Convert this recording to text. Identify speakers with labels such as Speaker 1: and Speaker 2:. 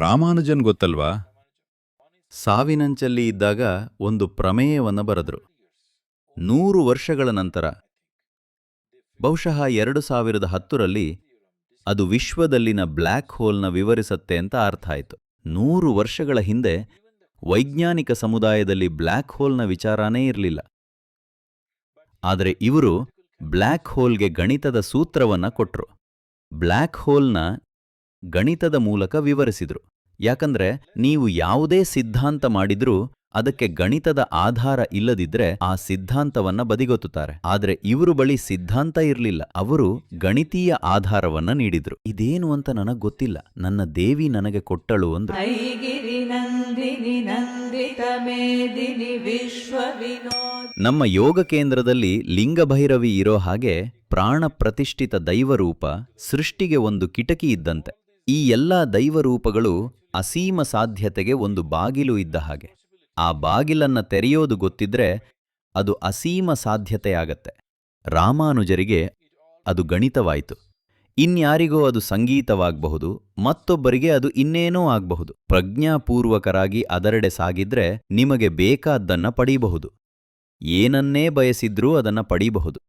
Speaker 1: ರಾಮಾನುಜನ್ ಗೊತ್ತಲ್ವಾ?
Speaker 2: ಸಾವಿನಂಚಲ್ಲಿ ಇದ್ದಾಗ ಒಂದು ಪ್ರಮೇಯವನ್ನು ಬರೆದ್ರು. ನೂರು ವರ್ಷಗಳ ನಂತರ. ಬಹುಶಃ ಎರಡು ಸಾವಿರದ ಹತ್ತರಲ್ಲಿ ಅದು ವಿಶ್ವದಲ್ಲಿನ ಬ್ಲ್ಯಾಕ್ ಹೋಲ್ನ ವಿವರಿಸತ್ತೆ ಅಂತ ಅರ್ಥ ಆಯಿತು. ನೂರು ವರ್ಷಗಳ ಹಿಂದೆ ವೈಜ್ಞಾನಿಕ ಸಮುದಾಯದಲ್ಲಿ ಬ್ಲ್ಯಾಕ್ ಹೋಲ್ನ ವಿಚಾರನೇ ಇರಲಿಲ್ಲ. ಆದರೆ ಇವರು ಬ್ಲ್ಯಾಕ್ ಹೋಲ್ಗೆ ಗಣಿತದ ಸೂತ್ರವನ್ನ ಕೊಟ್ಟರು ಬ್ಲ್ಯಾಕ್ ಹೋಲ್ನ ಗಣಿತದ ಮೂಲಕ ವಿವರಿಸಿದ್ರು. ಯಾಕಂದ್ರೆ ನೀವು ಯಾವುದೇ ಸಿದ್ಧಾಂತ ಮಾಡಿದ್ರೂ ಅದಕ್ಕೆ ಗಣಿತದ ಆಧಾರ ಇಲ್ಲದಿದ್ರೆ ಆ ಸಿದ್ಧಾಂತವನ್ನ ಬದಿಗೊತ್ತುತ್ತಾರೆ. ಆದ್ರೆ ಇವರು ಬಳಿ ಸಿದ್ಧಾಂತ ಇರಲಿಲ್ಲ. ಅವರು ಗಣಿತೀಯ ಆಧಾರವನ್ನ ನೀಡಿದ್ರು. ಇದೇನು ಅಂತ ನನಗ್ ಗೊತ್ತಿಲ್ಲ. ನನ್ನ ದೇವಿ ನನಗೆ ಕೊಟ್ಟಳು ಅಂದ್ರು. ನಮ್ಮ ಯೋಗ ಕೇಂದ್ರದಲ್ಲಿ ಲಿಂಗಭೈರವಿ ಇರೋ ಹಾಗೆ ಪ್ರಾಣ ಪ್ರತಿಷ್ಠಿತ ದೈವರೂಪ ಸೃಷ್ಟಿಗೆ ಒಂದು ಕಿಟಕಿ ಇದ್ದಂತೆ. ಈ ಎಲ್ಲ ದೈವರೂಪಗಳು ಅಸೀಮ ಸಾಧ್ಯತೆಗೆ ಒಂದು ಬಾಗಿಲು ಇದ್ದ ಹಾಗೆ. ಆ ಬಾಗಿಲನ್ನ ತೆರೆಯೋದು ಗೊತ್ತಿದ್ರೆ ಅದು ಅಸೀಮ ಸಾಧ್ಯತೆಯಾಗತ್ತೆ ರಾಮಾನುಜರಿಗೆ ಅದು ಗಣಿತವಾಯಿತು. ಇನ್ಯಾರಿಗೋ ಅದು ಸಂಗೀತವಾಗಬಹುದು, ಮತ್ತೊಬ್ಬರಿಗೆ ಅದು ಇನ್ನೇನೋ ಆಗಬಹುದು. ಪ್ರಜ್ಞಾಪೂರ್ವಕರಾಗಿ ಅದರೆಡೆ ಸಾಗಿದ್ರೆ ನಿಮಗೆ ಬೇಕಾದ್ದನ್ನ ಪಡೀಬಹುದು. ಏನನ್ನೇ ಬಯಸಿದ್ರೂ ಅದನ್ನ ಪಡೀಬಹುದು.